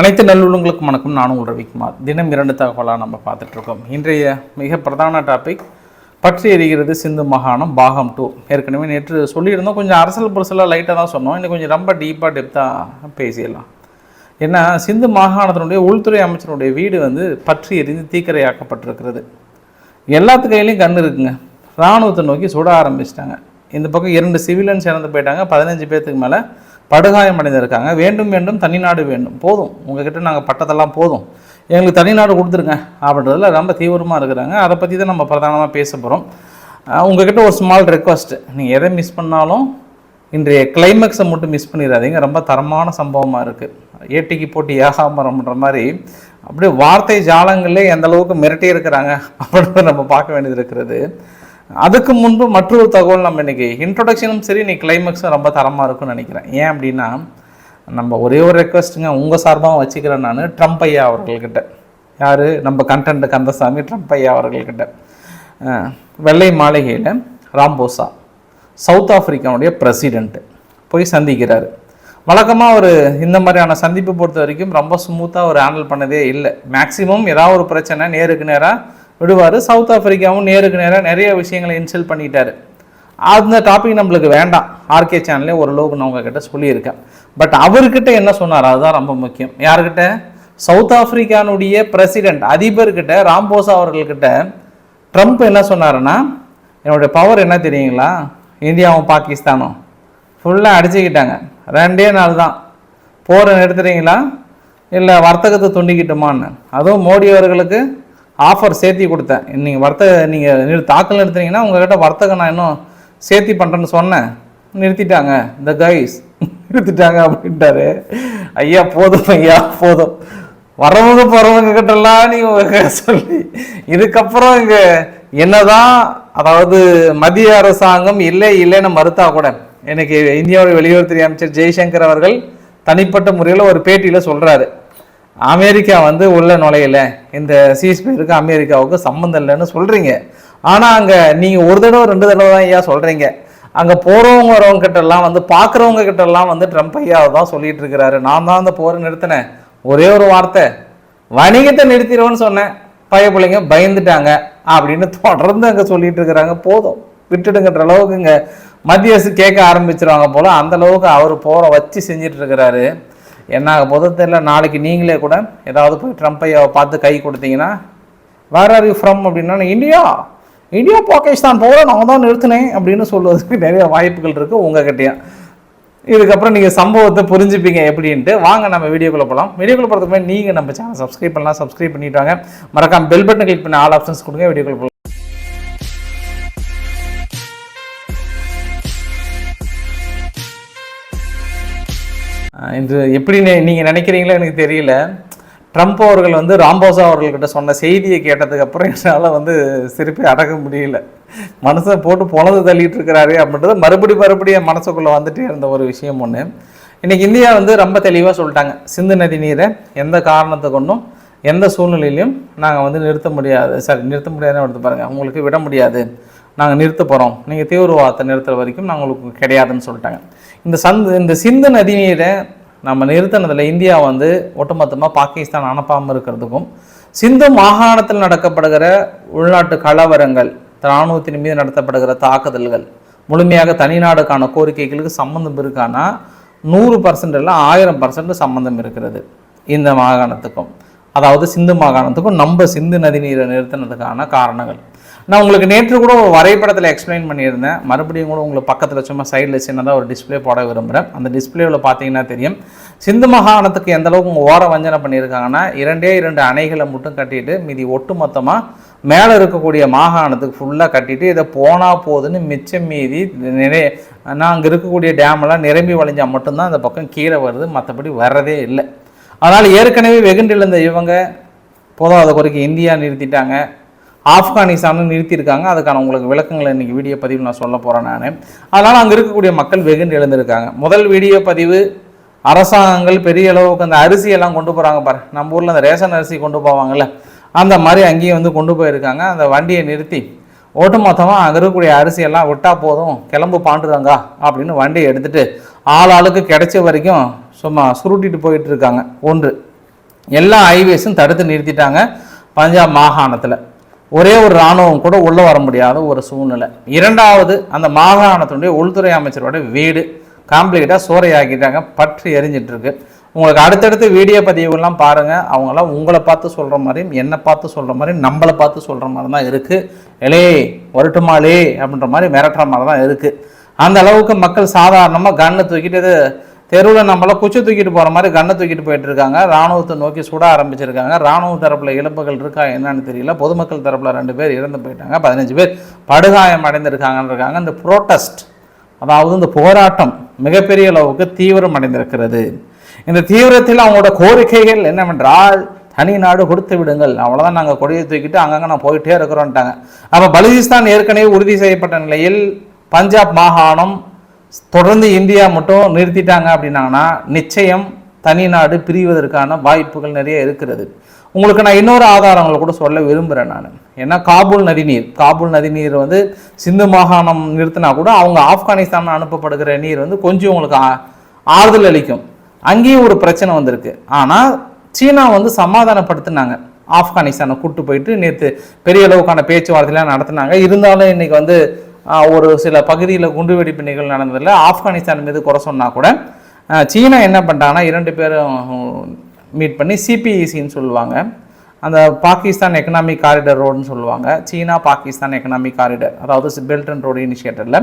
அனைத்து நல்லுள்ளங்களுக்கும் வணக்கம். நானும் உங்கள் ரவிக்குமார். தினம் இரண்டு தகவலாக நம்ம பார்த்துட்ருக்கோம். இன்றைய மிக பிரதான டாபிக் பற்றி எரிகிறது சிந்து மாகாணம் பாகம் டூ ஏற்கனவே நேற்று சொல்லியிருந்தோம். கொஞ்சம் அரசல் புரசலாக லைட்டாக தான் சொன்னோம். இன்னும் கொஞ்சம் ரொம்ப டீப்பாக டெப்த்தாக பேசிடலாம். ஏன்னா சிந்து மாகாணத்தினுடைய உள்துறை அமைச்சருடைய வீடு வந்து பற்றி எரிந்து தீக்கிரையாக்கப்பட்டிருக்கிறது. எல்லாத்து கையிலையும் கண் இருக்குங்க. இராணுவத்தை நோக்கி சுட ஆரம்பிச்சிட்டாங்க. இந்த பக்கம் இரண்டு சிவிலியன்ஸ் இறந்து போயிட்டாங்க. பதினஞ்சு பேர்த்துக்கு மேலே படுகாயம் அடைந்திருக்காங்க வேண்டும் வேண்டும் தனிநாடு வேண்டும். போதும். உங்ககிட்ட நாங்கள் பட்டத்தெல்லாம் போதும். எங்களுக்கு தனிநாடு கொடுத்துருங்க அப்படின்றதுல ரொம்ப தீவிரமாக இருக்கிறாங்க. அதை பற்றி தான் நம்ம பிரதானமாக பேச போகிறோம் உங்ககிட்ட ஒரு ஸ்மால் ரெக்வஸ்ட்டு நீங்கள் எதை மிஸ் பண்ணாலும் இன்றைய கிளைமேக்ஸை மட்டும் மிஸ் பண்ணிடாதீங்க. ரொம்ப தரமான சம்பவமாக இருக்குது ஏட்டிக்கு போட்டி ஏகாமரம்ன்ற மாதிரி அப்படியே வார்த்தை ஜாலங்களே எந்த அளவுக்கு மிரட்டி இருக்கிறாங்க அப்படின்றத நம்ம பார்க்க வேண்டியது இருக்கிறது. அதுக்கு முன்பு மற்றொரு தகவல் நம்ம இன்றைக்கி இன்ட்ரொடக்ஷனும் சரி நீ கிளைமேக்ஸும் ரொம்ப தரமாக இருக்கும்னு நினைக்கிறேன். ஏன் அப்படின்னா நம்ம ஒரே ஒரு ரெக்வஸ்ட்டுங்க உங்கள் சார்பாக வச்சுக்கிறேன் நான் ட்ரம்ப் ஐயா அவர்கள்கிட்ட. யார்? நம்ம கண்டன்ட் கந்தசாமி ட்ரம்ப் ஐயா அவர்கள்கிட்ட. வெள்ளை மாளிகையில் ராம்போசா சவுத் ஆஃப்ரிக்காவுடைய பிரசிடெண்ட்டு போய் சந்திக்கிறார். வழக்கமாக ஒரு இந்த மாதிரியான சந்திப்பு பொறுத்த வரைக்கும் ரொம்ப ஸ்மூத்தாக ஒரு ஹேண்டில் பண்ணதே இல்லை. மேக்ஸிமம் ஏதாவது ஒரு பிரச்சனை நேருக்கு நேராக விடுவார். சவுத் ஆஃப்ரிக்காவும் நேருக்கு நேராக நிறைய விஷயங்களை இன்சல்ட் பண்ணிட்டாரு. அந்த டாபிக் நம்மளுக்கு வேண்டாம். ஆர்கே சேனல்லே ஓரளவுக்கு நான் உங்ககிட்ட சொல்லியிருக்கேன். பட் அவர்கிட்ட என்ன சொன்னார் அதுதான் ரொம்ப முக்கியம். யார்கிட்ட? சவுத் ஆப்பிரிக்கானுடைய பிரசிடென்ட் அதிபர்கிட்ட ராம்போசா அவர்கள்கிட்ட ட்ரம்ப் என்ன சொன்னாருன்னா என்னுடைய பவர் என்ன தெரியுங்களா? இந்தியாவும் பாகிஸ்தானும். ஃபுல்லாக அடிச்சுக்கிட்டாங்க. ரெண்டே நாள் தான். போரை நிறுத்துறீங்களா? இல்லை வர்த்தகத்தை துண்டிக்கிட்டுமான்னு. அதுவும் மோடி அவர்களுக்கு ஆஃபர் சேர்த்தி கொடுத்தேன். நீங்கள் வர்த்தக நீங்கள் நிறு தாக்கல் நிறுத்துனீங்கன்னா உங்கள்கிட்ட வர்த்தகம் நான் இன்னும் சேர்த்தி பண்ணுறேன்னு சொன்னேன். நிறுத்திட்டாங்க. இந்த கைஸ் நிறுத்திட்டாங்க அப்படின்ட்டாரு. ஐயா போதும் ஐயா போதும். வரவங்க போகிறவங்க கிட்டலாம் நீங்கள் சொல்லி. இதுக்கப்புறம் இங்கே என்னதான் அதாவது மத்திய அரசாங்கம் இல்லை இல்லைன்னு மறுத்தா கூட எனக்கு இந்தியாவுடைய வெளியுறவுத்துறை அமைச்சர் ஜெய்சங்கர் அவர்கள் தனிப்பட்ட முறையில் ஒரு பேட்டியில் சொல்கிறாரு அமெரிக்கா வந்து உள்ளே நுழையல. இந்த சீஸ்பேருக்கு அமெரிக்காவுக்கு சம்மந்தம் இல்லைன்னு சொல்கிறீங்க ஆனால் அங்கே நீங்கள் ஒரு தடவை ரெண்டு தடவை தான் ஐயா சொல்கிறீங்க அங்கே போகிறவங்க வரவங்க கிட்டெல்லாம் வந்து பார்க்குறவங்க கிட்டெல்லாம் வந்து ட்ரம்ப் ஐயா தான் சொல்லிட்டு இருக்கிறாரு. நான் தான் அந்த போரை நிறுத்தினேன். ஒரே ஒரு வார்த்தை. வணிகத்தை நிறுத்திடுவோன்னு சொன்னேன். பைய பிள்ளைங்க பயந்துட்டாங்க. அப்படின்னு தொடர்ந்து அங்கே சொல்லிட்டு இருக்கிறாங்க. போதும். விட்டுடுங்கன்ற அளவுக்கு இங்கே மத்திய அரசு கேட்க ஆரம்பிச்சிருவாங்க போல. அந்த அளவுக்கு அவர் போரை வச்சு செஞ்சுட்டு இருக்கிறாரு. என்ன ஆக போதோ தெரியல நாளைக்கு நீங்களே கூட ஏதாவது போய் ட்ரம்ப் பார்த்து கை கொடுத்தீங்கன்னா வேர் ஆர் யூ ஃப்ரம் அப்படின்னா இந்தியா இந்தியா பாகிஸ்தான் போகிற நான் தான் நிறுத்தினேன் அப்படின்னு சொல்வதற்கு நிறைய வாய்ப்புகள் இருக்குது உங்ககிட்டயும் இதுக்கப்புறம் நீங்கள் சம்பவத்தை புரிஞ்சுப்பீங்க எப்படின்ட்டு. வாங்க நம்ம வீடியோக்குள்ளே போகலாம் வீடியோக்குள்ள போகிறதுக்கு முன்னாடி நீங்கள் நம்ம சேனல் சப்ஸ்கிரைப் பண்ணலாம். சப்ஸ்கிரைப் பண்ணிவிட்டு வாங்க. மறக்காம பெல் பட்டன் கிளிக் பண்ணி ஆல் ஆப்ஷன்ஸ் கொடுங்க. வீடியோக்குள்ளே இன்று எப்படி நீங்கள் நினைக்கிறீங்களோ எனக்கு தெரியல. ட்ரம்ப் அவர்கள் வந்து ராம்போசா அவர்கள்கிட்ட சொன்ன செய்தியை கேட்டதுக்கு அப்புறம் என்னால் வந்து சிரிப்பை அடக்க முடியல. மனசை போட்டு பொழந்து தள்ளிட்டு இருக்கிறாரு அப்படின்றது மறுபடி மறுபடியும் மனசுக்குள்ளே வந்துட்டே இருந்த ஒரு விஷயம் ஒன்று இன்றைக்கி இந்தியா வந்து ரொம்ப தெளிவாக சொல்லிட்டாங்க. சிந்து நதி நீரை எந்த காரணத்தை கொண்டும் எந்த சூழ்நிலையிலையும் நாங்கள் வந்து நிறுத்த முடியாது. சாரி நிறுத்த முடியாதுன்னு எடுத்து பாருங்கள் உங்களுக்கு விட முடியாது. நாங்கள் நிறுத்த போகிறோம் நீங்கள் தீவிரவாதத்தை நிறுத்துற வரைக்கும் நாங்கள் உங்களுக்கு கிடையாதுன்னு சொல்லிட்டாங்க. இந்த சந்து இந்த சிந்து நதிநீரை நம்ம நிறுத்தினதில் இந்தியா வந்து ஒட்டுமொத்தமாக பாகிஸ்தான் அனுப்பாமல் இருக்கிறதுக்கும் சிந்து மாகாணத்தில் நடக்கப்படுகிற உள்நாட்டு கலவரங்கள் இராணுவத்தின் மீது நடத்தப்படுகிற தாக்குதல்கள் முழுமையாக தனிநாடுக்கான கோரிக்கைகளுக்கு சம்மந்தம் இருக்கானா நூறு பர்சன்ட் இல்லை ஆயிரம் பர்சன்ட் சம்மந்தம் இருக்கிறது இந்த மாகாணத்துக்கும். அதாவது சிந்து மாகாணத்துக்கும் நம்ம சிந்து நதிநீரை நிறுத்தினதுக்கான காரணங்கள். நான் உங்களுக்கு நேற்று கூட ஒரு வரைபடத்தில் எக்ஸ்பிளைன் பண்ணியிருந்தேன். மறுபடியும் கூட உங்களுக்கு பக்கத்தில் சும்மா சைடில் சின்னதாக ஒரு டிஸ்ப்ளே போட விரும்புகிறேன் அந்த டிஸ்ப்ளேவில் பார்த்தீங்கன்னா தெரியும். சிந்து மாகாணத்துக்கு எந்த அளவுக்கு ஓர வஞ்சனை பண்ணியிருக்காங்கன்னா இரண்டே இரண்டு அணைகளை மட்டும் கட்டிட்டு மீதி ஒட்டுமொத்தமாக மேலே இருக்கக்கூடிய மாகாணத்துக்கு ஃபுல்லாக கட்டிட்டு இதை போனால் போதுன்னு மிச்சம் மீதி நிறைய நான் அங்கே இருக்கக்கூடிய டேமெல்லாம் நிரம்பி வளைஞ்சால் மட்டும்தான் அந்த பக்கம் கீழே வருது. மற்றபடி வர்றதே இல்லை. அதனால் ஏற்கனவே வெகுண்டில் இருந்த இவங்க அதை குறைக்கு இந்தியா நிறுத்திட்டாங்க. ஆப்கானிஸ்தானும் நிறுத்தியிருக்காங்க. அதுக்கான உங்களுக்கு விளக்கங்களை இன்றைக்கி வீடியோ பதிவு நான் சொல்ல போகிறேன் நான். அதனால் அங்கே இருக்கக்கூடிய மக்கள் வெகுண்டு எழுந்திருக்காங்க. முதல் வீடியோ பதிவு அரசாங்கங்கள் பெரிய அளவுக்கு அந்த அரிசியெல்லாம் கொண்டு போகிறாங்க பாரு. நம்ம ஊரில் அந்த ரேஷன் அரிசி கொண்டு போவாங்கல்ல. அந்த மாதிரி அங்கேயும் வந்து கொண்டு போயிருக்காங்க. அந்த வண்டியை நிறுத்தி ஒட்டுமொத்தமாக அங்கே இருக்கக்கூடிய அரிசியெல்லாம் விட்டால் போதும். கிளம்பு பாண்டுறாங்க அப்படின்னு வண்டியை எடுத்துகிட்டு ஆள் ஆளுக்கு கிடைச்ச வரைக்கும் சும்மா சுருட்டிட்டு போயிட்டு இருக்காங்க. ஒன்று எல்லா ஹைவேஸும் தடுத்து நிறுத்திட்டாங்க. பஞ்சாப் மாகாணத்தில். ஒரே ஒரு இராணுவம் கூட உள்ளே வர முடியாத ஒரு சூழ்நிலை. இரண்டாவது அந்த மாகாணத்தினுடைய உள்துறை அமைச்சரோட வீடு. காம்ப்ளிகேட்டாக சூறையாக்கிட்டாங்க பற்றி எரிஞ்சிட்டுருக்கு. உங்களுக்கு அடுத்தடுத்து வீடியோ பதிவுகள்லாம் பாருங்கள் அவங்களாம் உங்களை பார்த்து சொல்கிற மாதிரியும் என்னை பார்த்து சொல்கிற மாதிரியும் நம்மளை பார்த்து சொல்கிற மாதிரி தான் இருக்குது எலே ஒரட்டுமாளே அப்படின்ற மாதிரி மிரட்டுற மாதிரி தான் இருக்குது அந்த அளவுக்கு மக்கள் சாதாரணமாக கண்ணை தூக்கிட்டு தெருவில் நம்மளாம் குச்சி தூக்கிட்டு போகிற மாதிரி கண்ணை தூக்கிட்டு போயிட்டு இருக்காங்க. ராணுவத்தை நோக்கி சுட ஆரம்பிச்சிருக்காங்க. ராணுவ தரப்பில் இழப்புகள் இருக்கா என்னன்னு தெரியல. பொதுமக்கள் தரப்பில் ரெண்டு பேர் இறந்து போயிட்டாங்க. பதினஞ்சு பேர் படுகாயம் அடைந்திருக்காங்கன்னு இருக்காங்க. இந்த புரோட்டஸ்ட் அதாவது இந்த போராட்டம் மிகப்பெரிய அளவுக்கு தீவிரம் அடைந்திருக்கிறது. இந்த தீவிரத்தில் அவங்களோட கோரிக்கைகள் என்னவென்றால் தனி நாடு கொடுத்து விடுங்கள். அவ்வளோதான் நாங்கள் கொடியை தூக்கிட்டு அங்கங்கே நான் போயிட்டே இருக்கிறோன்ட்டாங்க. அப்போ பலுசிஸ்தான் ஏற்கனவே உறுதி செய்யப்பட்ட நிலையில் பஞ்சாப் மாகாணம் தொடர்ந்து இந்தியா மட்டும் நிறுத்திட்டாங்க அப்படின்னாங்கன்னா நிச்சயம் தனி நாடு பிரிவதற்கான வாய்ப்புகள் நிறைய இருக்கிறது. உங்களுக்கு நான் இன்னொரு ஆதாரங்களை கூட சொல்ல விரும்புகிறேன் நான். ஏன்னா காபூல் நதிநீர் காபூல் நதிநீர் வந்து சிந்து மாகாணம் நிறுத்தினா கூட அவங்க ஆப்கானிஸ்தான் அனுப்பப்படுகிற நீர் வந்து கொஞ்சம் உங்களுக்கு ஆறுதல் அளிக்கும். அங்கேயும் ஒரு பிரச்சனை வந்திருக்கு. ஆனால் சீனா வந்து சமாதானப்படுத்தினாங்க. ஆப்கானிஸ்தானை கூட்டு போயிட்டு நேற்று பெரிய அளவுக்கான பேச்சுவார்த்தைலாம் நடத்தினாங்க. இருந்தாலும் இன்றைக்கி வந்து ஒரு சில பகுதியில் குண்டுவெடிப்பு நிகழ்வு நடந்ததில்லை ஆப்கானிஸ்தான் மீது குறை சொன்னால் கூட சீனா என்ன பண்ணிட்டாங்கன்னா இரண்டு பேரும் மீட் பண்ணி சிபிஇசின்னு சொல்லுவாங்க. அந்த பாகிஸ்தான் எக்கனாமிக் காரிடர் ரோடுன்னு சொல்லுவாங்க. சீனா பாகிஸ்தான் எக்கனாமிக் காரிடர் அதாவது பெல்ட் அண்ட் ரோடு இனிஷியேட்டரில்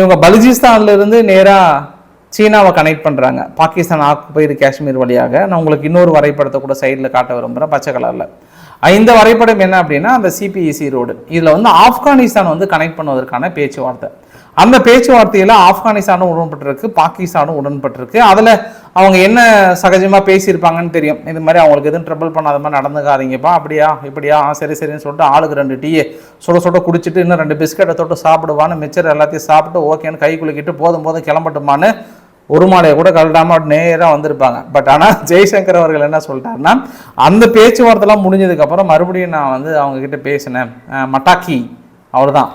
இவங்க பலுஜிஸ்தான்லேருந்து நேராக சீனாவை கனெக்ட் பண்ணுறாங்க பாகிஸ்தான் ஆக்குபைடு காஷ்மீர் வழியாக. நான் உங்களுக்கு இன்னொரு வரைபடத்தை கூட சைடில் காட்ட விரும்புகிறேன் பச்சை கலரில் இந்த வரைபடம் என்ன அப்படின்னா அந்த சிபிஇசி ரோடு இதில் வந்து ஆப்கானிஸ்தான் வந்து கனெக்ட் பண்ணுவதற்கான பேச்சுவார்த்தை. அந்த பேச்சுவார்த்தையில் ஆப்கானிஸ்தானும் உடன்பட்டிருக்கு பாகிஸ்தானும் உடன்பட்டிருக்கு. அதில் அவங்க என்ன சகஜமாக பேசியிருப்பாங்கன்னு தெரியும். இது மாதிரி அவங்களுக்கு எதுவும் ட்ரபிள் பண்ணாத மாதிரி நடந்துக்காதீங்கப்பா அப்படியா இப்படியா சரி சரின்னு சொல்லிட்டு ஆளுக்கு ரெண்டு டீயை சுட சுட குடிச்சிட்டு இன்னும் ரெண்டு பிஸ்கட்டை தொட்டு சாப்பிடுவான்னு மிச்சர் எல்லாத்தையும் சாப்பிட்டு ஓகேன்னு கை குலுக்கிட்டு போதும் போதும் கிளம்பட்டுமான்னு ஒரு மாலையை கூட கழட்டாம நேராக வந்திருப்பாங்க. பட் ஆனால் ஜெய்சங்கர் அவர்கள் என்ன சொல்லிட்டாருன்னா அந்த பேச்சுவார்த்தைலாம் முடிஞ்சதுக்கப்புறம் மறுபடியும் நான் வந்து அவங்கக்கிட்ட பேசினேன். மட்டாக்கி அவர் தான்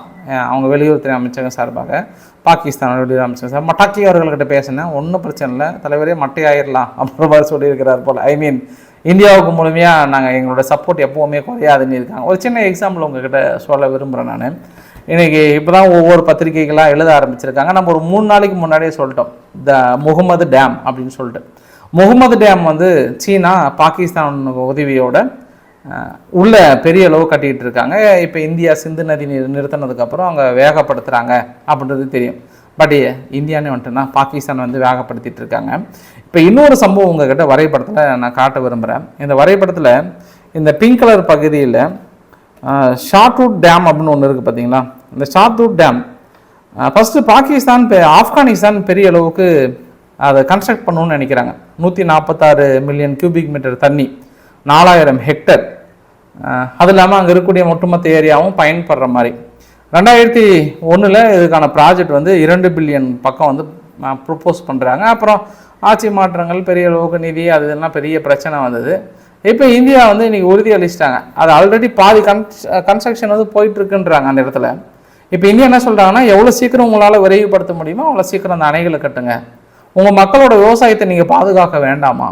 அவங்க வெளியுறவுத்துறை அமைச்சகம் சார்பாக பாகிஸ்தான் வெளியுறவு அமைச்சகம் சார் மட்டாக்கி அவர்கள்கிட்ட பேசினேன். ஒன்றும் பிரச்சனை இல்லை. தலைவரே மட்டையாயிரலாம் அப்படின்ற மாதிரி சொல்லியிருக்கிறார் போல். ஐ மீன் இந்தியாவுக்கு முழுமையாக நாங்கள் எங்களோட சப்போர்ட் எப்போவுமே குறையாதுன்னு இருக்காங்க. ஒரு சின்ன எக்ஸாம்பிள் உங்ககிட்ட சொல்ல விரும்புகிறேன் நான். இன்றைக்கி இப்போ தான் ஒவ்வொரு பத்திரிகைகளாக எழுத ஆரம்பிச்சிருக்காங்க. நம்ம ஒரு மூணு நாளைக்கு முன்னாடியே சொல்லிட்டோம். த முகமது டேம் அப்படின்னு சொல்லிட்டு. முகமது டேம் வந்து சீனா பாகிஸ்தான் உதவியோட உள்ள பெரிய அளவு கட்டிக்கிட்டு இருக்காங்க. இப்போ இந்தியா சிந்து நதி நிறுத்தினதுக்கப்புறம் அவங்க வேகப்படுத்துகிறாங்க அப்படின்றது தெரியும். பட் இந்தியானே வந்துட்டுனா பாகிஸ்தான் வந்து வேகப்படுத்திட்டு இருக்காங்க. இப்போ இன்னொரு சம்பவம் உங்ககிட்ட வரைபடத்தில் நான் காட்ட விரும்புகிறேன் இந்த வரைபடத்தில் இந்த பிங்க் கலர் பகுதியில் ஷார்ட்வுட் டேம் அப்படின்னு ஒன்று இருக்குது பார்த்தீங்களா இந்த ஷார்ட்வுட் டேம் ஃபஸ்ட்டு பாகிஸ்தான் பெ- ஆப்கானிஸ்தான் பெரிய அளவுக்கு அதை கன்ஸ்ட்ரக்ட் பண்ணணும்னு நினைக்கிறாங்க. நூற்றி நாற்பத்தாறு மில்லியன் கியூபிக் மீட்டர் தண்ணி நாலாயிரம் ஹெக்டர் அது இல்லாமல் அங்கே இருக்கக்கூடிய ஒட்டுமொத்த ஏரியாவும் பயன்படுற மாதிரி. ரெண்டாயிரத்தி ஒன்றில் இதுக்கான ப்ராஜெக்ட் வந்து இரண்டு பில்லியன் பக்கம் வந்து ப்ரொப்போஸ் பண்ணுறாங்க அப்புறம் ஆட்சி மாற்றங்கள் பெரிய அளவுக்கு நிதி அது இதெல்லாம் பெரிய பிரச்சனை வந்தது. இப்போ இந்தியா வந்து இன்றைக்கி உறுதி அளிச்சிட்டாங்க அது ஆல்ரெடி பாதி கன்ஸ் கன்ஸ்ட்ரக்ஷன் வந்து போயிட்டுருக்குன்றாங்க அந்த இடத்துல. இப்போ இந்தியா என்ன சொல்கிறாங்கன்னா எவ்வளோ சீக்கிரம் உங்களால் விரைவுபடுத்த முடியுமோ அவ்வளோ சீக்கிரம் அந்த அணைகளை கட்டுங்க. உங்கள் மக்களோட விவசாயத்தை நீங்கள் பாதுகாக்க வேண்டாமா?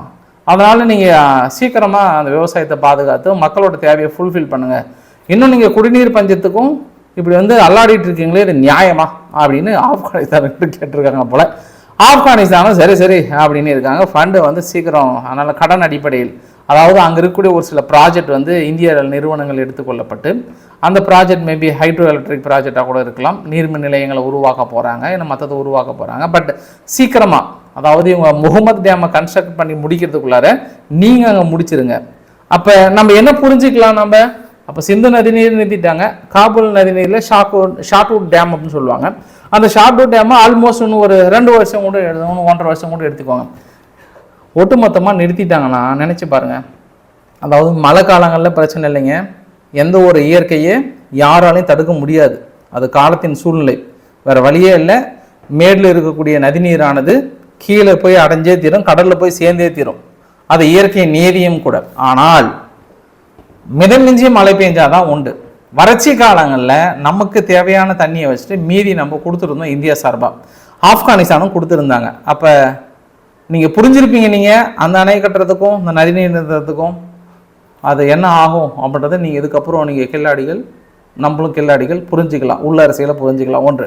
அதனால் நீங்கள் சீக்கிரமாக அந்த விவசாயத்தை பாதுகாத்து மக்களோட தேவையை ஃபுல்ஃபில் பண்ணுங்கள் இன்னும் நீங்கள் குடிநீர் பஞ்சத்துக்கும் இப்படி வந்து அல்லாடிட்டு இருக்கீங்களே இது நியாயமா? அப்படின்னு ஆப்கானிஸ்தான் கேட்டிருக்காங்க போல். ஆப்கானிஸ்தானும் சரி சரி அப்படின்னு இருக்காங்க. ஃபண்டு வந்து சீக்கிரம் அதனால் கடன் அடிப்படையில். அதாவது அங்கே இருக்கக்கூடிய ஒரு சில ப்ராஜெக்ட் வந்து இந்திய நிறுவனங்கள் எடுத்துக்கொள்ளப்பட்டு அந்த ப்ராஜெக்ட் மேபி ஹைட்ரோ எலக்ட்ரிக் ப்ராஜெக்டாக கூட இருக்கலாம். நீர்மின் நிலையங்களை உருவாக்க போகிறாங்க ஏன்னா மற்றதை உருவாக்க போகிறாங்க பட் சீக்கிரமாக அதாவது இவங்க முகமது டேமை கன்ஸ்ட்ரக்ட் பண்ணி முடிக்கிறதுக்குள்ளார நீங்கள் அங்கே முடிச்சிருங்க. அப்போ நம்ம என்ன புரிஞ்சுக்கலாம் நம்ம? அப்போ சிந்து நதி நீர் நிறுத்திட்டாங்க. காபூல் நதி நீரில் ஷார்ட்வுட் ஷார்ட்வுட் டேம் அப்படின்னு சொல்லுவாங்க. அந்த ஷார்ட்வுட் டேமை ஆல்மோஸ்ட் இன்னும் ஒரு ரெண்டு வருஷம் கூட எழுதணும் ஒன்றரை வருஷம் கூட எடுத்துக்குவாங்க ஒட்டுமொத்தமாக நிறுத்திட்டாங்கன்னா நினச்சி பாருங்கள் அதாவது மழை காலங்களில் பிரச்சனை இல்லைங்க. எந்த ஒரு இயற்கையை யாராலையும் தடுக்க முடியாது. அது காலத்தின் சூழ்நிலை. வேறு வழியே இல்லை. மேடில் இருக்கக்கூடிய நதிநீரானது கீழே போய் அடைஞ்சே தீரும் கடலில் போய் சேர்ந்தே தீரும். அது இயற்கை நீதியும் கூட. ஆனால் மிதமிஞ்சி மழை பெஞ்சாதான் உண்டு. வறட்சி காலங்களில் நமக்கு தேவையான தண்ணியை வச்சுட்டு மீதி நம்ம கொடுத்துருந்தோம் இந்தியா சார்பாக ஆப்கானிஸ்தானும் கொடுத்துருந்தாங்க. அப்போ நீங்கள் புரிஞ்சிருப்பீங்க நீங்கள் அந்த அணை கட்டுறதுக்கும் இந்த நதிநீர் நிறுத்தத்துக்கும் அது என்ன ஆகும் அப்படின்றத நீங்கள் இதுக்கப்புறம் நீங்கள் கில்லாடிகள் நம்மளும் கில்லாடிகள் புரிஞ்சுக்கலாம். உள்ள அரசியலை புரிஞ்சுக்கலாம். ஒன்று.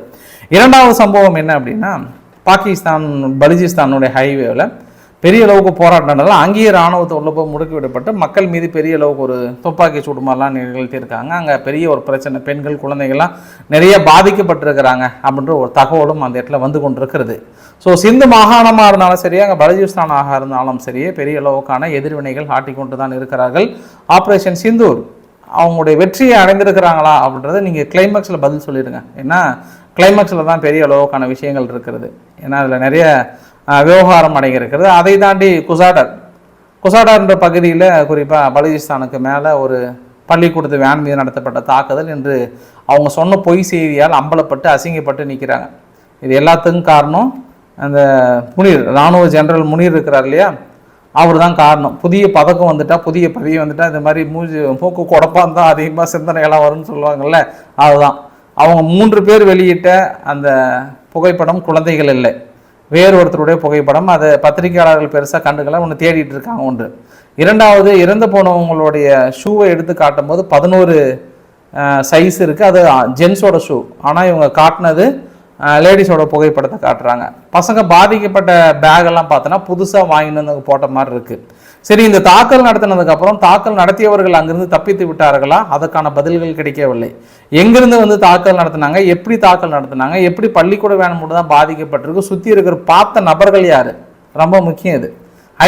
இரண்டாவது சம்பவம் என்ன அப்படின்னா பாகிஸ்தான் பலுச்சிஸ்தானுடைய ஹைவேவில் பெரிய அளவுக்கு போராட்டம்னால அங்கேயே ராணுவத்தை உள்ள போய் முடுக்கி விடப்பட்டு மக்கள் மீது பெரிய அளவுக்கு ஒரு துப்பாக்கி சூடு மாதிரிலாம் நிகழ்த்தியிருக்காங்க. அங்கே பெரிய ஒரு பிரச்சனை பெண்கள் குழந்தைகள்லாம் நிறைய பாதிக்கப்பட்டிருக்கிறாங்க அப்படின்ற ஒரு தகவலும் அந்த இடத்துல வந்து கொண்டிருக்கிறது. ஸோ சிந்து மாகாணமாக இருந்தாலும் சரி அங்கே பலஜிஸ்தானாக இருந்தாலும் சரி பெரிய அளவுக்கான எதிர்வினைகள் ஆட்டிக்கொண்டு தான் இருக்கிறார்கள். ஆப்ரேஷன் சிந்தூர் அவங்களுடைய வெற்றியை அடைந்திருக்கிறாங்களா அப்படின்றத நீங்கள் கிளைமேக்ஸில் பதில் சொல்லிடுங்க. ஏன்னா கிளைமேக்ஸில் தான் பெரிய அளவுக்கான விஷயங்கள் இருக்கிறது. ஏன்னா அதில் நிறைய விவகாரம் அடைகிறது அதை தாண்டி குசாடர். குசாடர்ன்ற பகுதியில் குறிப்பாக பலுச்சிஸ்தானுக்கு மேலே ஒரு பள்ளிக்கூடத்து வேன் மீது நடத்தப்பட்ட தாக்குதல் என்று அவங்க சொன்ன பொய் செய்தியால் அம்பலப்பட்டு அசிங்கப்பட்டு நிற்கிறாங்க இது எல்லாத்துக்கும் காரணம் அந்த முனீர் இராணுவ ஜெனரல் முனீர் இருக்கிறார் இல்லையா? அவர் தான் காரணம். புதிய பதக்கம் வந்துட்டால் புதிய பதவி வந்துட்டால் இந்த மாதிரி மூஞ்சி மூக்கு குடப்பான் தான் அதிகமாக சிந்தனைகளாக வரும்னு சொல்லுவாங்கள்ல அதுதான். அவங்க மூன்று பேர் வெளியிட்ட அந்த புகைப்படம் குழந்தைகள் இல்லை. வேறு ஒருத்தருடைய புகைப்படம். அதை பத்திரிகையாளர்கள் பெருசாக கண்டுக்கல. ஒன்று தேடிட்டு இருக்காங்க ஒன்று. இரண்டாவது இறந்து போனவங்களுடைய ஷூவை எடுத்து காட்டும்போது பதினோரு சைஸ் இருக்குது அது ஜென்ஸோட ஷூ ஆனால் இவங்க காட்டினது லேடிஸோட புகைப்படத்தை காட்டுறாங்க. பசங்க பாதிக்கப்பட்ட பேக்கெல்லாம் பார்த்தோன்னா புதுசாக வாங்கிட்டு வந்து போட்ட மாதிரி இருக்குது சரி இந்த தாக்கல் நடத்தினதுக்கப்புறம் தாக்கல் நடத்தியவர்கள் அங்கிருந்து தப்பித்து விட்டார்களா? அதற்கான பதில்கள் கிடைக்கவில்லை. எங்கிருந்து வந்து தாக்கல் நடத்தினாங்க? எப்படி தாக்கல் நடத்தினாங்க? எப்படி பள்ளிக்கூட வேன் மட்டும் தான் பாதிக்கப்பட்டிருக்கு? சுற்றி இருக்கிற பார்த்த நபர்கள் யார்? ரொம்ப முக்கியம் இது.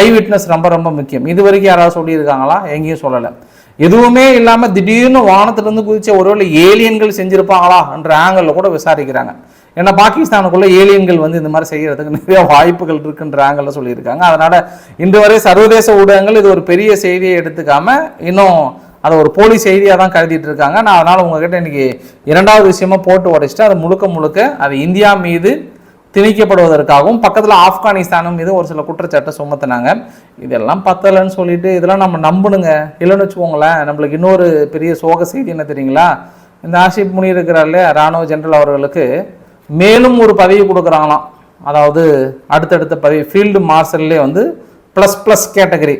ஐ விட்னஸ் ரொம்ப ரொம்ப முக்கியம். இது வரைக்கும் யாராவது சொல்லியிருக்காங்களா? எங்கேயும் சொல்லலை. எதுவுமே இல்லாமல் திடீர்னு வானத்திலிருந்து குதிச்ச ஒருவேளை ஏலியன்கள் செஞ்சுருப்பாங்களா? என்ற ஆங்கிளில் கூட விசாரிக்கிறாங்க. ஏன்னா பாகிஸ்தானுக்குள்ளே ஏலியன்கள் வந்து இந்த மாதிரி செய்கிறதுக்கு நிறைய வாய்ப்புகள் இருக்குன்ற ஆங்கிளில் சொல்லியிருக்காங்க. அதனால் இன்று வரை சர்வதேச ஊடகங்கள் இது ஒரு பெரிய செய்தியை எடுத்துக்காமல் இன்னும் அதை ஒரு போலி செய்தியாக தான் கருதிட்டு இருக்காங்க. நான் அதனால் உங்ககிட்ட இன்னைக்கு இரண்டாவது விஷயமா போட்டு உடைச்சிட்டு அது முழுக்க முழுக்க அது இந்தியா மீது திணிக்கப்படுவதற்காகவும் பக்கத்தில் ஆப்கானிஸ்தானும் மீது ஒரு சில குற்றச்சாட்டை சுமத்துனாங்க. இதெல்லாம் பத்தலைன்னு சொல்லிட்டு இதெல்லாம் நம்ம நம்பணுங்க இல்லைன்னு வச்சுக்கோங்களேன் நம்மளுக்கு இன்னொரு பெரிய சோக செய்தி என்ன தெரியுங்களா? இந்த ஆசிப் முனி இருக்கிறார் இல்லையா? ராணுவ ஜெனரல் அவர்களுக்கு மேலும் ஒரு பதவி கொடுக்குறாங்களாம். அதாவது அடுத்தடுத்த பதவி ஃபீல்டு மார்ஷல்லே வந்து ப்ளஸ் ப்ளஸ் கேட்டகரி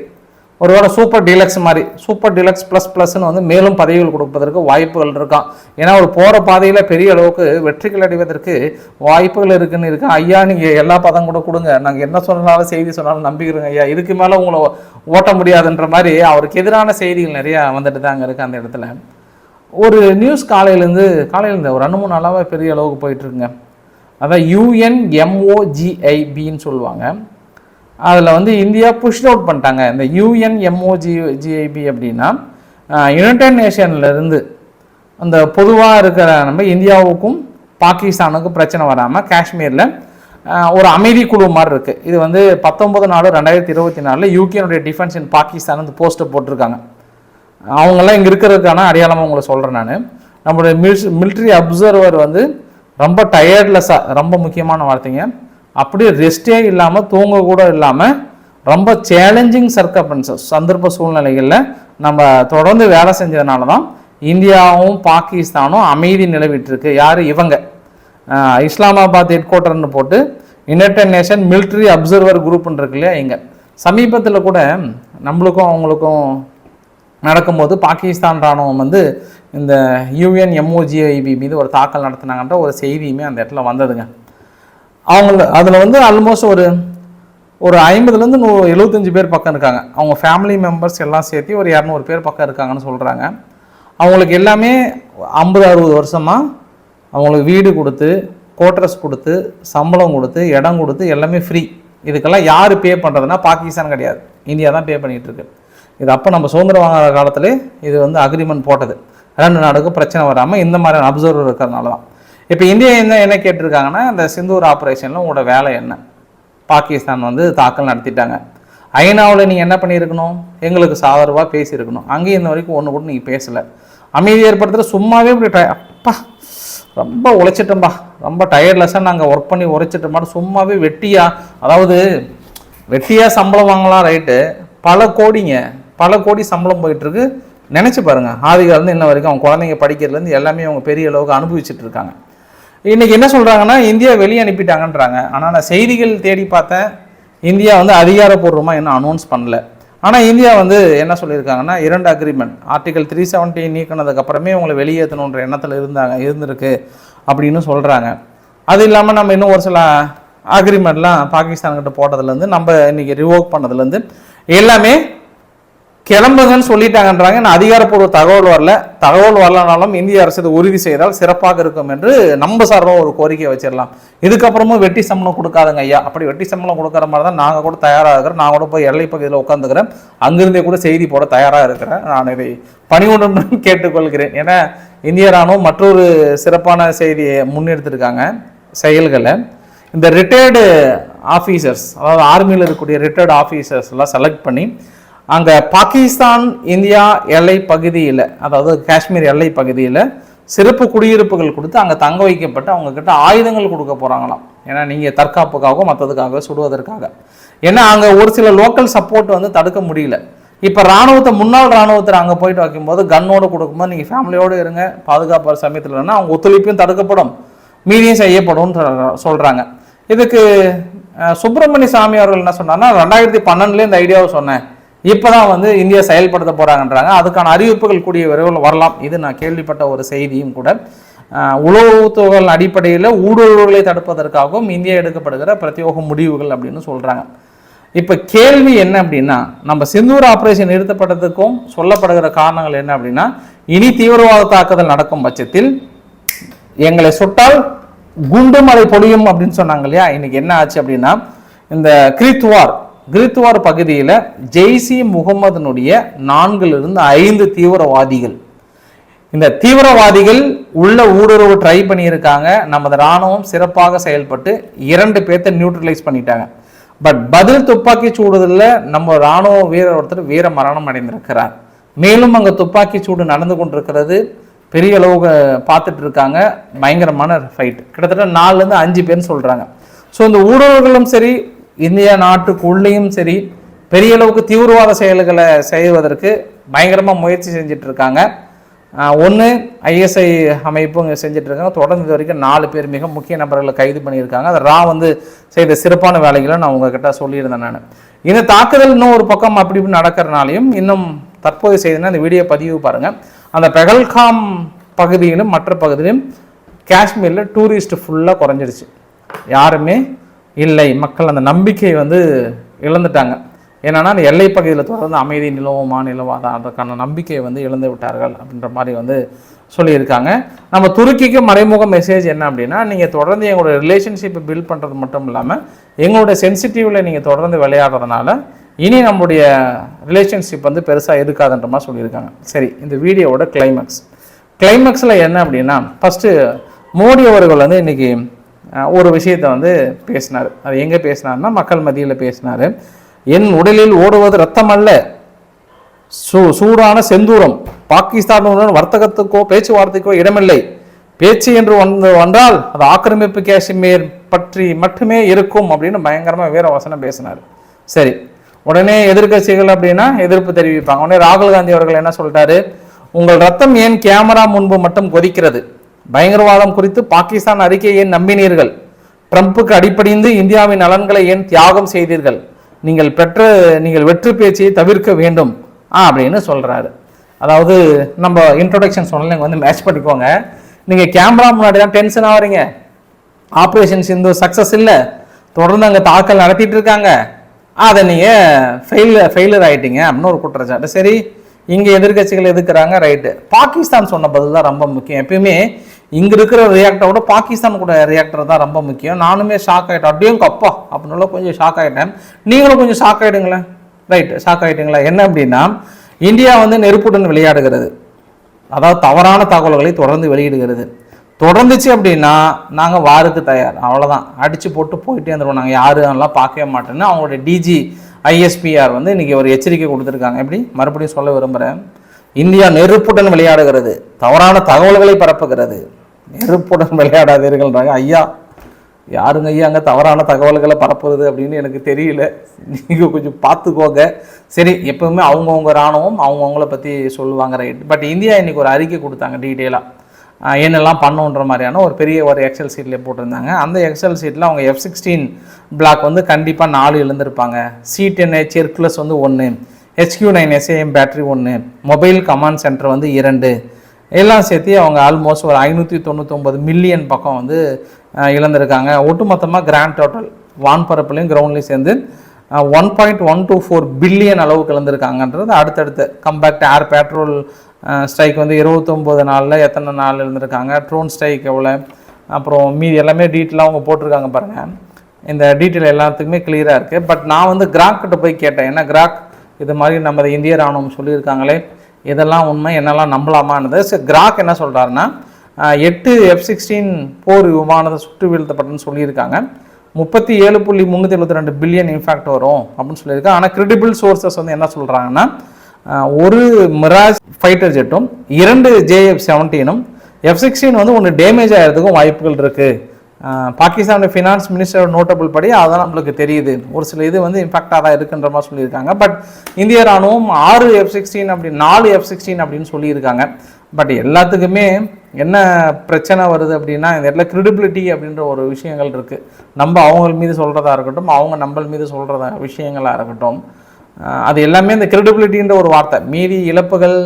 ஒருவேளை சூப்பர் டீலக்ஸ் மாதிரி சூப்பர் டீலக்ஸ் ப்ளஸ் ப்ளஸ்னு வந்து மேலும் பதவிகள் கொடுப்பதற்கு வாய்ப்புகள் இருக்கான் ஏன்னா ஒரு போகிற பாதையில் பெரிய அளவுக்கு வெற்றிகள் அடைவதற்கு வாய்ப்புகள் இருக்குன்னு இருக்கு? ஐயா நீங்கள் எல்லா பதம் கூட கொடுங்க. நாங்கள் என்ன சொன்னாலும் செய்தி சொன்னாலும் நம்பிக்கிறோங்க ஐயா. இதுக்கு மேலே உங்களை ஓட்ட முடியாதுன்ற மாதிரி அவருக்கு எதிரான செய்திகள் நிறையா வந்துட்டு தாங்க இருக்குது அந்த இடத்துல. ஒரு நியூஸ் காலையிலேருந்து காலையிலேருந்து ஒரு ரெண்டு மூணு நாளாக பெரிய அளவுக்கு போயிட்டுருக்குங்க. அதான் யூஎன்எம்ஓஜிஐபின்னு சொல்லுவாங்க. அதில் வந்து இந்தியா புஷ் அவுட் பண்ணிட்டாங்க. இந்த யூஎன்எம்ஓஜி ஜிஐபி அப்படின்னா யுனைடெட் நேஷன்லேருந்து அந்த பொதுவாக இருக்கிற நம்ம இந்தியாவுக்கும் பாகிஸ்தானுக்கும் பிரச்சனை வராமல் காஷ்மீரில் ஒரு அமைதி குழு மாதிரி இருக்குது இது வந்து பத்தொன்பது நாலு ரெண்டாயிரத்தி இருபத்தி நாலில் யூகேனுடைய டிஃபென்ஸ் இன் பாகிஸ்தான் வந்து போஸ்ட்டை போட்டிருக்காங்க. அவங்கெல்லாம் இங்கே இருக்கிறதுக்கான அடையாளமாக உங்களை சொல்கிறேன் நான். நம்மளுடைய மிலிட்ரி மிலிட்ரி அப்சர்வர் வந்து ரொம்ப டயர்ட்லெஸ்ஸாக ரொம்ப முக்கியமான வார்த்தைங்க. அப்படியே ரெஸ்டே இல்லாமல் தூங்க கூட இல்லாமல் ரொம்ப சேலஞ்சிங் சர்க்கபன்சஸ் சந்தர்ப்ப சூழ்நிலைகளில் நம்ம தொடர்ந்து வேலை செஞ்சதுனால தான் இந்தியாவும் பாகிஸ்தானும் அமைதி நிலவிட்டுருக்கு. யார்? இவங்க. இஸ்லாமாபாத் ஹெட் குவார்ட்டர்னு போட்டு யுனைடெட் நேஷன் மிலிட்ரி அப்சர்வர் குரூப்னு இருக்கு இல்லையா இங்கே. சமீபத்தில் கூட நம்மளுக்கும் அவங்களுக்கும் நடக்கும்போது பாகிஸ்தான் ராணுவம் வந்து இந்த யூஎன் எம்ஓஜிஐபி மீது ஒரு தாக்கல் நடத்தினாங்கன்ற ஒரு செய்தியுமே அந்த இடத்துல வந்ததுங்க. அவங்கள அதில் வந்து ஆல்மோஸ்ட் ஒரு ஒரு ஐம்பதுலேருந்து நூ எழுபத்தஞ்சு பேர் பக்கம் இருக்காங்க. அவங்க ஃபேமிலி மெம்பர்ஸ் எல்லாம் சேர்த்து ஒரு இரநூறு பேர் பக்கம் இருக்காங்கன்னு சொல்கிறாங்க அவங்களுக்கு எல்லாமே ஐம்பது அறுபது வருஷமாக அவங்களுக்கு வீடு கொடுத்து கோட்ரஸ் கொடுத்து சம்பளம் கொடுத்து இடம் கொடுத்து எல்லாமே ஃப்ரீ இதுக்கெல்லாம் யார் பே பண்ணுறதுனா பாகிஸ்தான் கிடையாது. இந்தியா தான் பே பண்ணிகிட்டு இருக்கு. இது அப்போ நம்ம சுதந்திரம் வாங்குற காலத்தில் இது வந்து அக்ரிமெண்ட் போட்டது. ரெண்டு நாடுக்கும் பிரச்சனை வராமல் இந்த மாதிரியான அப்சர்வர் இருக்கிறதுனால தான் இப்போ இந்தியா என்ன என்ன கேட்டிருக்காங்கன்னா இந்த சிந்தூர் ஆப்ரேஷனில் உங்களோட வேலை என்ன? பாகிஸ்தான் வந்து தாக்கல் நடத்திட்டாங்க. ஐநாவில் நீங்கள் என்ன பண்ணியிருக்கணும்? எங்களுக்கு சாதரவாக பேசியிருக்கணும். அங்கேயும் இந்த வரைக்கும் ஒன்று கூட நீங்கள் பேசலை. அமைதி ஏற்படுத்துகிற சும்மாவே இப்படி டய அப்பா ரொம்ப உழைச்சிட்டோம்பா. ரொம்ப டயர்ட்லெஸ்ஸாக நாங்கள் ஒர்க் பண்ணி உழைச்சிட்டோம்மா சும்மாவே வெட்டியா அதாவது வெட்டியாக சம்பளம் வாங்கலாம் ரைட்டு பல கோடிங்க பல கோடி சம்பளம் போயிட்டுருக்கு. நினச்சி பாருங்கள் ஆதிகாலேருந்து இன்ன வரைக்கும் அவங்க குழந்தைங்க படிக்கிறதுலேருந்து எல்லாமே அவங்க பெரிய அளவுக்கு அனுபவிச்சுட்டு இருக்காங்க. இன்றைக்கி என்ன சொல்கிறாங்கன்னா இந்தியா வெளியே அனுப்பிட்டாங்கன்றாங்க. ஆனால் நான் செய்திகள் தேடி பார்த்தேன் இந்தியா வந்து அதிகாரப்பூர்வமாக இன்னும் அனௌன்ஸ் பண்ணல. ஆனால் இந்தியா வந்து என்ன சொல்லியிருக்காங்கன்னா இரண்டு அக்ரிமெண்ட் ஆர்டிகல் த்ரீ செவன்ட்டி நீக்கினதுக்கப்புறமே அவங்களை உங்களை வெளியேற்றணுன்ற எண்ணத்தில் இருந்தாங்க இருந்திருக்கு அப்படின்னு சொல்கிறாங்க அது இல்லாமல் நம்ம இன்னும் ஒரு சில அக்ரிமெண்ட்லாம் பாகிஸ்தான்கிட்ட போட்டதுலேருந்து நம்ம இன்றைக்கி ரிவோக் பண்ணதுலேருந்து எல்லாமே கிளம்புங்கன்னு சொல்லிட்டாங்கன்றாங்க. நான் அதிகாரப்பூர்வ தகவல் வரல. தகவல் வரலனாலும் இந்திய அரசு இதை உறுதி செய்தால் சிறப்பாக இருக்கும் என்று நம்ம சார்பாக ஒரு கோரிக்கை வச்சிடலாம். இதுக்கப்புறமும் வெட்டி சம்பளம் கொடுக்காதுங்க ஐயா. அப்படி வெட்டி சம்பளம் கொடுக்குற மாதிரி தான் நாங்கள் கூட தயாராக இருக்கிறோம். நான் கூட போய் எல்லை பகுதியில் உட்காந்துக்கிறேன். அங்கிருந்தே கூட செய்தி போட தயாராக இருக்கிறேன். நான் இதை பணிவுடன் கேட்டுக்கொள்கிறேன். ஏன்னா இந்திய ராணுவம் மற்றொரு சிறப்பான செய்தியை முன்னெடுத்திருக்காங்க. செயல்களை. இந்த ரிட்டையர்டு ஆஃபீஸர்ஸ் அதாவது ஆர்மியில் இருக்கக்கூடிய ரிட்டையர்டு ஆஃபீஸர்ஸ்லாம் செலக்ட் பண்ணி அங்கே பாகிஸ்தான் இந்தியா எல்லை பகுதியில் அதாவது காஷ்மீர் எல்லை பகுதியில் சிறப்பு குடியிருப்புகள் கொடுத்து அங்கே தங்க வைக்கப்பட்டு அவங்கக்கிட்ட ஆயுதங்கள் கொடுக்க போகிறாங்களாம் ஏன்னா நீங்கள் தற்காப்புக்காகவும் மற்றதுக்காக சுடுவதற்காக. ஏன்னா அங்கே ஒரு சில லோக்கல் சப்போர்ட் வந்து தடுக்க முடியல. இப்போ ராணுவத்தை முன்னாள் ராணுவத்தை அங்கே போயிட்டு வைக்கும்போது கன்னோடு கொடுக்கும்போது நீங்கள் ஃபேமிலியோடு இருங்க பாதுகாப்பு சமயத்தில் இல்லைன்னா அவங்க ஒத்துழைப்பும் தடுக்கப்படும். மீதியும் செய்யப்படும் சொல்கிறாங்க இதுக்கு சுப்பிரமணிய சாமி அவர்கள் என்ன சொன்னார்னா ரெண்டாயிரத்தி பன்னெண்டுலேயே இந்த ஐடியாவை சொன்னேன். இப்போ தான் வந்து இந்தியா செயல்படுத்த போகிறாங்கன்றாங்க அதுக்கான அறிவிப்புகள் கூடிய விரைவில் வரலாம். இது நான் கேள்விப்பட்ட ஒரு செய்தியும் கூட. அஹ், அடிப்படையில் ஊடுருவல்களை தடுப்பதற்காகவும் இந்தியா எடுக்கப்படுகிற பிரத்யோக முடிவுகள் அப்படின்னு சொல்கிறாங்க இப்போ கேள்வி என்ன அப்படின்னா நம்ம சிந்தூர் ஆப்ரேஷன் நிறுத்தப்பட்டதுக்கும் சொல்லப்படுகிற காரணங்கள் என்ன அப்படின்னா இனி தீவிரவாத தாக்குதல் நடக்கும் பட்சத்தில் எங்களை சுட்டால் குண்டு மழை பொழியும் அப்படின்னு சொன்னாங்க இல்லையா? இன்னைக்கு என்ன ஆச்சு அப்படின்னா இந்த கிரித்வார் கிரித்வார் பகுதியில் ஜெய்சி முகமதுனுடைய நான்கிலிருந்து ஐந்து தீவிரவாதிகள். இந்த தீவிரவாதிகள் உள்ள ஊடுருவு ட்ரை பண்ணியிருக்காங்க. நமது ராணுவம் சிறப்பாக செயல்பட்டு இரண்டு பேர்த்த நியூட்ரலைஸ் பண்ணிட்டாங்க. பட் பதில் துப்பாக்கி சூடுதலில் நம்ம இராணுவ வீரர் ஒருத்தர் வீர மரணம் அடைந்திருக்கிறார். மேலும் அங்கே துப்பாக்கி சூடு நடந்து கொண்டிருக்கிறது. பெரிய அளவு பார்த்துட்டு இருக்காங்க. பயங்கரமான ஃபைட் கிட்டத்தட்ட நாலுலேருந்து அஞ்சு பேர்னு சொல்கிறாங்க ஸோ இந்த ஊடுருவர்களும் சரி இந்தியா நாட்டுக்குள்ளேயும் சரி பெரிய அளவுக்கு தீவிரவாத செயல்களை செய்வதற்கு பயங்கரமாக முயற்சி செஞ்சிட்ருக்காங்க. ஒன்று ஐஎஸ்ஐ அமைப்பு இங்கே செஞ்சுட்டு இருக்காங்க தொடர்ந்து இது வரைக்கும் நாலு பேர் மிக முக்கிய நபர்களை கைது பண்ணியிருக்காங்க. அதை ரா வந்து செய்த சிறப்பான வேலைகளை நான் உங்ககிட்ட சொல்லியிருந்தேன் நான். இந்த தாக்குதல் இன்னும் ஒரு பக்கம் அப்படி இப்படி நடக்கிறனாலையும் இன்னும் தற்போது செய்தனா இந்த வீடியோ பதிவு பாருங்கள் அந்த பெகல்காம் பகுதியிலும் மற்ற பகுதியிலும் காஷ்மீரில் டூரிஸ்ட் ஃபுல்லாக குறைஞ்சிருச்சு யாருமே இல்லை. மக்கள் அந்த நம்பிக்கையை வந்து இழந்துட்டாங்க. என்னன்னா அந்த எல்லை பகுதியில் தொடர்ந்து அமைதி நிலவுமா நிலவாதா அதற்கான நம்பிக்கையை வந்து இழந்து விட்டார்கள் அப்படின்ற மாதிரி வந்து சொல்லியிருக்காங்க. நம்ம துருக்கிக்கு மறைமுக மெசேஜ் என்ன அப்படின்னா நீங்கள் தொடர்ந்து எங்களோட ரிலேஷன்ஷிப்பை பில்ட் பண்ணுறது மட்டும் இல்லாமல் எங்களோட சென்சிட்டிவில் நீங்கள் தொடர்ந்து விளையாடுறதுனால இனி நம்முடைய ரிலேஷன்ஷிப் வந்து பெருசாக இருக்காதுன்ற மாதிரி சொல்லியிருக்காங்க. சரி இந்த வீடியோவோட கிளைமேக்ஸ் கிளைமேக்ஸில் என்ன அப்படின்னா ஃபஸ்ட்டு மோடி அவர்கள் வந்து இன்னைக்கு ஒரு விஷயத்தை வந்து பேசினார். அது எங்கே பேசினார்னா மக்கள் மத்தியில் பேசினார். என் உடலில் ஓடுவது ரத்தம் அல்ல சூ சூடான செந்தூரம். பாகிஸ்தானுடன் வர்த்தகத்துக்கோ பேச்சுவார்த்தைக்கோ இடமில்லை. பேச்சு என்று வந்து வந்தால் அது ஆக்கிரமிப்பு காஷ்மீர் பற்றி மட்டுமே இருக்கும் அப்படின்னு பயங்கரமா வீரவசனம் பேசினார். சரி உடனே எதிர்க்கட்சிகள் அப்படின்னா எதிர்ப்பு தெரிவிப்பாங்க. உடனே ராகுல் காந்தி அவர்கள் என்ன சொல்லிட்டாரு? உங்கள் ரத்தம் ஏன் கேமரா முன்பு மட்டும் கொதிக்கிறது? பயங்கரவாதம் குறித்து பாகிஸ்தான் அறிக்கையை ஏன் நம்பினீர்கள்? ட்ரம்புக்கு அடிப்படைந்து இந்தியாவின் நலன்களை ஏன் தியாகம் செய்தீர்கள்? நீங்கள் பெற்ற நீங்கள் வெற்றி பேச்சையை தவிர்க்க வேண்டும். ஆ அப்படின்னு சொல்கிறாரு அதாவது நம்ம இன்ட்ரோடக்ஷன் சொன்னல வந்து மேட்ச் பண்ணிக்கோங்க. நீங்கள் கேமரா முன்னாடி தான் டென்ஷன் ஆகுறீங்க ஆப்ரேஷன் சிந்து சக்ஸஸ் இல்லை. தொடர்ந்து அங்கே தாக்கல் நடத்திட்டு இருக்காங்க. அதை நீங்கள் ஃபெயில் ஃபெயிலியர் ஆகிட்டீங்க அப்படின்னு ஒரு குற்றச்சாட்டு. சரி இங்கே எதிர்க்கட்சிகள் எதுக்குறாங்க? ரைட்டு பாகிஸ்தான் சொன்ன பதில் தான் ரொம்ப முக்கியம். எப்பயுமே இங்கே இருக்கிற ரியாக்டரோட பாகிஸ்தான் கூட ரியாக்டர் தான் ரொம்ப முக்கியம். நானுமே ஷாக் ஆகிட்டேன் அப்படியும் கப்பா அப்படின்னு கொஞ்சம் ஷாக் ஆகிட்டேன் நீங்களும் கொஞ்சம் ஷாக் ஆகிடுங்களேன் ரைட்டு ஷாக் ஆகிட்டீங்களா என்ன அப்படின்னா இந்தியா வந்து நெருப்புடன் விளையாடுகிறது. அதாவது தவறான தகவல்களை தொடர்ந்து வெளியிடுகிறது. தொடர்ந்துச்சு அப்படின்னா நாங்கள் வாருக்கு தயார். அவ்வளோதான் அடித்து போட்டு போயிட்டே இருந்துருவோம். நாங்கள் யாருலாம் பார்க்கவே மாட்டோன்னு அவங்களோட டிஜி ஐஎஸ்பிஆர் வந்து இன்றைக்கி ஒரு எச்சரிக்கை கொடுத்துருக்காங்க. எப்படி? மறுபடியும் சொல்ல விரும்புகிறேன் இந்தியா நெருப்புடன் விளையாடுகிறது. தவறான தகவல்களை பரப்புகிறது. நெருப்புடன் விளையாடாதீர்கள்ன்றாங்க. ஐயா யாருங்க ஐயா அங்கே தவறான தகவல்களை பரப்புறது அப்படின்னு எனக்கு தெரியல. நீங்கள் கொஞ்சம் பார்த்துக்கோங்க. சரி எப்பவுமே அவங்கவுங்க ராணுவம் அவங்கவுங்கள பற்றி சொல்லுவாங்க ரைட் பட் இந்தியா இன்றைக்கி ஒரு அறிக்கை கொடுத்தாங்க டீட்டெயிலாக என்னெல்லாம் பண்ணுன்ற மாதிரியான ஒரு பெரிய ஒரு எக்ஸல் சீட்டில் போட்டிருந்தாங்க. அந்த எக்ஸல் சீட்டில் அவங்க எஃப் சிக்ஸ்டீன் பிளாக் வந்து கண்டிப்பாக நாலு எழுந்திருப்பாங்க. சி டென் ஹெச் ஹெர்குலஸ் வந்து ஒன்று ஹெச்கியூ நைன் எஸ்ஏஎம் பேட்டரி ஒன்று மொபைல் கமாண்ட் சென்டர் வந்து இரண்டு. எல்லாம் சேர்த்து அவங்க ஆல்மோஸ்ட் ஒரு ஐநூற்றி தொண்ணூத்தொம்பது மில்லியன் பக்கம் வந்து இழந்திருக்காங்க. ஒட்டுமொத்தமாக கிராண்ட் டோட்டல் வான்பரப்புலையும் கிரவுண்ட்லையும் சேர்ந்து one point one two four billion அளவுக்கு இழந்திருக்காங்கன்றது அடுத்தடுத்து. கம்பேக்ட் ஏர் பெட்ரோல் ஸ்ட்ரைக் வந்து இருபத்தொம்போது நாளில் எத்தனை நாள் இருந்திருக்காங்க ட்ரோன் ஸ்ட்ரைக் எவ்வளோ அப்புறம் மீதி எல்லாமே டீட்டெயிலாக அவங்க போட்டிருக்காங்க பாருங்கள் இந்த டீட்டெயில் எல்லாத்துக்குமே கிளியராக இருக்குது பட் நான் வந்து கிராக்கிட்ட போய் கேட்டேன். என்ன கிராக் இது மாதிரி நம்ம இந்திய ராணுவம் சொல்லியிருக்காங்களே இதெல்லாம் உண்மை என்னெல்லாம் நம்பலாமான்றது சரி கிராக் என்ன சொல்கிறாருன்னா எட்டு எஃப் சிக்ஸ்டீன் போர் விமானத்தை சுட்டு வீழ்த்தப்பட்டன்னு சொல்லியிருக்காங்க. முப்பத்தி ஏழு புள்ளி முந்நூற்றி எழுபத்தி ரெண்டு பில்லியன் இன்ஃபேக்ட் வரும் அப்படின்னு சொல்லியிருக்காங்க. ஆனால் கிரெடிபிள் சோர்ஸஸ் வந்து என்ன சொல்கிறாங்கன்னா ஒரு மிராஜ் ஃபைட்டர் ஜெட்டும் இரண்டு ஜேஎஃப் செவன்டீனும் எஃப் சிக்ஸ்டீன் வந்து ஒன்று டேமேஜ் ஆகிறதுக்கும் வாய்ப்புகள் இருக்குது பாகிஸ்தானுடைய ஃபினான்ஸ் மினிஸ்டர் நோட்டபிள் படி அதான் நம்மளுக்கு தெரியுது. ஒரு சில இது வந்து இம்பாக்டாக தான் இருக்குன்ற மாதிரி சொல்லியிருக்காங்க. பட் இந்திய ராணுவம் ஆறு எஃப் சிக்ஸ்டீன் அப்படி நாலு எஃப் சிக்ஸ்டீன் அப்படின்னு சொல்லியிருக்காங்க. பட் எல்லாத்துக்குமே என்ன பிரச்சனை வருது அப்படின்னா இந்த இடத்துல கிரெடிபிலிட்டி அப்படின்ற ஒரு விஷயங்கள் இருக்குது நம்ம அவங்க மீது சொல்கிறதா இருக்கட்டும் அவங்க நம்ம மீது சொல்கிறதா விஷயங்களாக இருக்கட்டும். அது எல்லாமே இந்த கிரெடிபிலிட்டின்ற ஒரு வார்த்தை. மீதி இழப்புகள்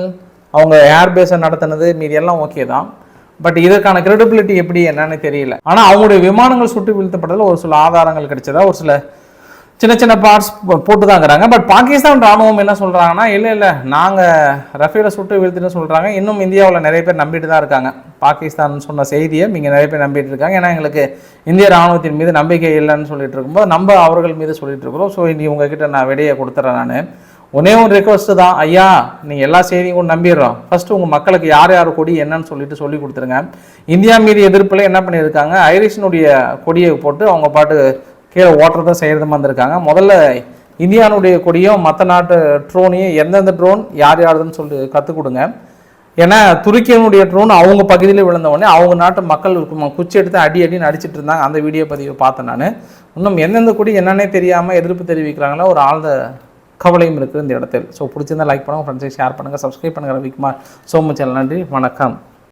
அவங்க ஏர்பேஸை நடத்தினது மீதி எல்லாம் ஓகே தான். பட் இதற்கான கிரெடிபிலிட்டி எப்படி என்னன்னு தெரியல. ஆனால் அவங்களுடைய விமானங்கள் சுட்டு வீழ்த்தப்பட்டதில் ஒரு சில ஆதாரங்கள் கிடைச்சதா? ஒரு சில சின்ன சின்ன பார்ட்ஸ் போட்டு தாங்கிறாங்க பட் பாகிஸ்தான் ராணுவம் என்ன சொல்கிறாங்கன்னா இல்லை இல்லை நாங்கள் ரஃபேலை சுட்டு வீழ்த்துன்னு சொல்கிறாங்க இன்னும் இந்தியாவில் நிறைய பேர் நம்பிட்டு தான் இருக்காங்க. பாகிஸ்தான் சொன்ன செய்தியை இங்கே நிறைய பேர் நம்பிட்டு இருக்காங்க. ஏன்னா எங்களுக்கு இந்திய ராணுவத்தின் மீது நம்பிக்கை இல்லைன்னு சொல்லிட்டு இருக்கும்போது நம்ம அவர்கள் மீது சொல்லிட்டு இருக்கிறோம். ஸோ இனி உங்ககிட்ட நான் விடையை கொடுத்துட்றேன் நான். ஒன்னே ஒரு ரெக்வஸ்ட் தான். ஐயா நீங்கள் எல்லா செய்தியும் கூட நம்பிடுறோம். ஃபர்ஸ்ட் உங்கள் மக்களுக்கு யார் யார் கொடி என்னன்னு சொல்லிட்டு சொல்லி கொடுத்துருங்க. இந்தியா மீது எதிர்ப்பில் என்ன பண்ணியிருக்காங்க? ஐரிஷினுடைய கொடியை போட்டு அவங்க பாட்டு கீழே ஓட்டுறதும் செய்கிறதும் வந்திருக்காங்க. முதல்ல இந்தியானுடைய கொடியும் மற்ற நாட்டு ட்ரோனையும் எந்தெந்த ட்ரோன் யார் யாருதுன்னு சொல்லி கற்றுக் கொடுங்க ஏன்னா துருக்கியனுடைய ட்ரோன் அவங்க பகுதியில் விழுந்த உடனே அவங்க நாட்டு மக்கள் இருக்குமா குச்சி எடுத்து அடி அடின்னு அடிச்சிட்டு இருந்தாங்க. அந்த வீடியோ பதிவை பார்த்தேன் நான். இன்னும் எந்தெந்த கொடி என்னன்னே தெரியாமல் எதிர்ப்பு தெரிவிக்கிறாங்களோ ஒரு ஆழ்ந்த கவலையும் இருக்குது இந்த இடத்தில். ஸோ பிடிச்சிருந்தா லைக் பண்ணுங்கள் ஃப்ரெண்ட்ஸை ஷேர் பண்ணுங்கள் சப்ஸ்கிரைப் பண்ணுங்கள் ரவிக்குமார் ஸோ மச் நன்றி வணக்கம்.